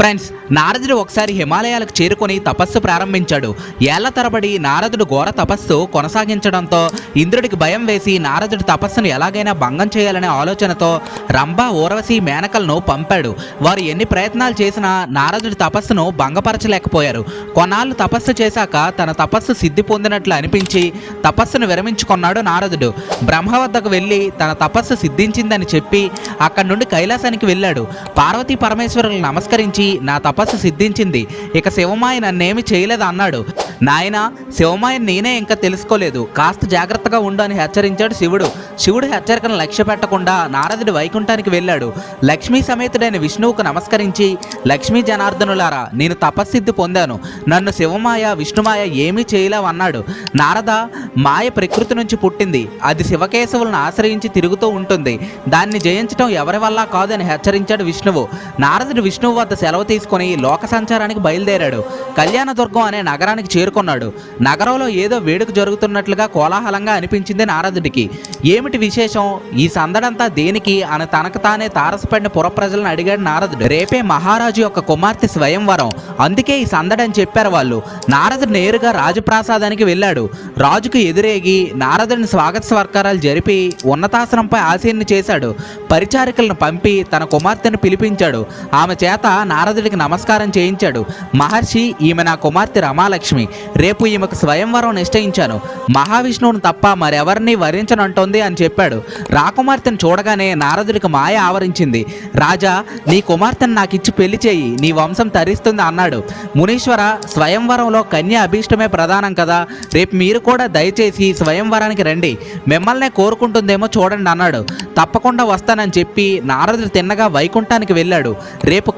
Friends నారదుడు ఒకసారి హిమాలయాలకు చేరుకొని తపస్సు ప్రారంభించాడు. ఏళ్ళ తరబడి నారదుడు ఘోర తపస్సు కొనసాగించడంతో ఇంద్రుడికి భయం వేసి నారదుడి తపస్సును ఎలాగైనా భంగం చేయాలనే ఆలోచనతో రంభ ఊర్వశి మేనకలను పంపాడు. వారు ఎన్ని ప్రయత్నాలు చేసినా నారదుడి తపస్సును భంగపరచలేకపోయారు. కొన్నాళ్ళు తపస్సు చేశాక తన తపస్సు సిద్ధి పొందినట్లు అనిపించి తపస్సును విరమించుకున్నాడు నారదుడు. బ్రహ్మ వద్దకు వెళ్ళి తన తపస్సు సిద్ధించిందని చెప్పి అక్కడి నుండి కైలాసానికి వెళ్ళాడు. పార్వతీ పరమేశ్వరులు నమస్కరించి నా తపస్సు సిద్ధించింది. ఇక శివమాయ నన్నేమి చేయలేదు అన్నాడు. నాయన శివమాయ నేనే ఇంకా తెలుసుకోలేదు. కాస్త జాగ్రత్తగా ఉండు అని హెచ్చరించాడు శివుడు. శివుడు హెచ్చరికను లక్ష్య పెట్టకుండా నారదుడు వైకుంఠానికి వెళ్ళాడు. లక్ష్మీ సమేతుడైన విష్ణువుకు నమస్కరించి లక్ష్మీ జనార్దనులారా నేను తపస్సిద్ధి పొందాను. నన్ను శివమాయ విష్ణుమాయ ఏమీ చేయలేవన్నాడు నారద మాయ ప్రకృతి నుంచి పుట్టింది. అది శివకేశవులను ఆశ్రయించి తిరుగుతూ ఉంటుంది. దాన్ని జయించడం ఎవరి వల్ల కాదని హెచ్చరించాడు విష్ణువు. నారదుడు విష్ణువు వద్ద సెలవు తీసుకొని లోక సంచారానికి బయలుదేరాడు. కళ్యాణదుర్గం అనే నగరానికి చేరుకున్నాడు. నగరంలో ఏదో వేడుక జరుగుతున్నట్లుగా కోలాహలంగా అనిపించింది నారదుడికి. ఏమిటి విశేషం? ఈ సందడంతా దేనికి? అని తనకు తానే తారసపడిన పురప్రజలను అడిగాడు నారదుడు. రేపే మహారాజు యొక్క కుమార్తె స్వయంవరం. అందుకే ఈ సందడని చెప్పారు వాళ్ళు. నారదుడు నేరుగా రాజప్రాసాదానికి వెళ్ళాడు. రాజుకు ఎదురేగి నారదుడిని స్వాగత స్వర్కారాలు జరిపి ఉన్నతాసనంపై ఆసీన్ని చేశాడు. పరిచారికలను పంపి తన కుమార్తెను పిలిపించాడు. ఆమె చేత నారదుడికి నమస్కారం చేయించాడు. మహర్షి ఈమె నా కుమార్తె రమాలక్ష్మి. రేపు ఈమెకు స్వయంవరం నిశ్చయించాను. మహావిష్ణువును తప్ప మరెవరిని వరించనంటోంది అని చెప్పాడు. రాకుమార్తెను చూడగానే నారదుడికి మాయ ఆవరించింది. రాజా నీ కుమార్తెను నాకిచ్చి పెళ్ళి చేయి. నీ వంశం తరిస్తుంది అన్నాడు. మునీశ్వర స్వయంవరంలో కన్య అభీష్టమే ప్రధానం కదా. రేపు మీరు కూడా దయచేసి స్వయంవరానికి రండి. మిమ్మల్నే కోరుకుంటుందేమో చూడండి అన్నాడు. తప్పకుండా వస్తానని చెప్పి నారదుడు తిన్నగా వైకుంఠానికి వెళ్ళాడు. రేపు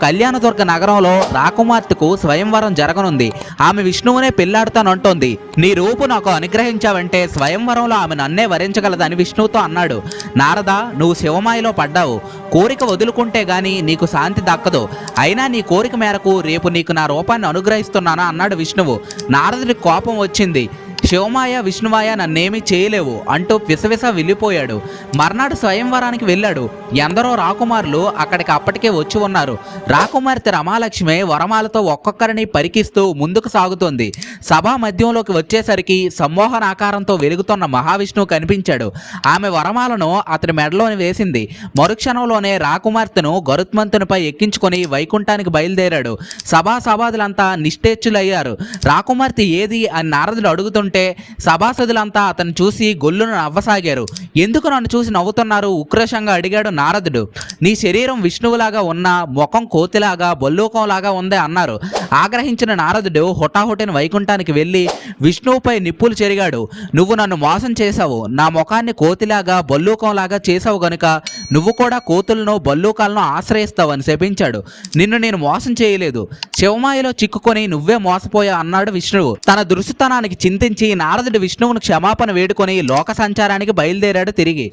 కళ్యాణదుర్గ నగరంలో రాకుమార్తెకు స్వయంవరం జరగనుంది. ఆమె విష్ణువునే పెళ్ళాడుతానంటోంది. నీ రూపు నాకు అనుగ్రహించావంటే స్వయంవరంలో ఆమె నన్నే వరించగలదని విష్ణువుతో అన్నాడు. నారద నువ్వు శివమాయలో పడ్డావు. కోరిక వదులుకుంటే గాని నీకు శాంతి దక్కదు. అయినా నీ కోరిక మేరకు రేపు నీకు నా రూపాన్ని అనుగ్రహిస్తున్నానా? అన్నాడు విష్ణువు. నారదుడికి కోపం వచ్చింది. శివమాయ విష్ణుమాయ నన్నేమీ చేయలేవు అంటూ విసవిస వెళ్ళిపోయాడు. మర్నాడు స్వయంవరానికి వెళ్ళాడు. ఎందరో రాకుమారులు అక్కడికి అప్పటికే వచ్చి ఉన్నారు. రాకుమార్తె రమాలక్ష్మి వరమాలతో ఒక్కొక్కరిని పరికిస్తూ ముందుకు సాగుతోంది. సభా మధ్యంలోకి వచ్చేసరికి సమ్మోహన ఆకారంతో వెలుగుతున్న మహావిష్ణువు కనిపించాడు. ఆమె వరమాలను అతని మెడలోని వేసింది. మరుక్షణంలోనే రాకుమార్తెను గరుత్మంతునిపై ఎక్కించుకొని వైకుంఠానికి బయలుదేరాడు. సభా సభాదులంతా నిష్టేచ్చులయ్యారు రాకుమార్తె ఏది అని నారదులు అడుగుతుంటే సభాసదులంతా అతను చూసి గొల్లును నవ్వసాగారు. ఎందుకు నన్ను చూసి నవ్వుతున్నారు? ఉక్రోషంగా అడిగాడు నారదుడు. నీ శరీరం విష్ణువులాగా ఉన్న ముఖం కోతిలాగా బొల్లూకంలాగా ఉంది అన్నారు. ఆగ్రహించిన నారదుడు హుటాహుటిన వైకుంఠానికి వెళ్ళి విష్ణువుపై నిప్పులు చెరిగాడు. నువ్వు నన్ను మోసం చేశావు. నా ముఖాన్ని కోతిలాగా బొల్లూకంలాగా చేసావు గనుక నువ్వు కూడా కోతులను బల్లూకాలను ఆశ్రయిస్తావని శపించాడు. నిన్ను నేను మోసం చేయలేదు. శివమాయలో చిక్కుకొని నువ్వే మోసపోయా అన్నాడు విష్ణువు. తన దురుసుతనానికి చింతించి నారదుడు విష్ణువును క్షమాపణ వేడుకొని లోక సంచారానికి బయలుదేరాడు తిరిగి.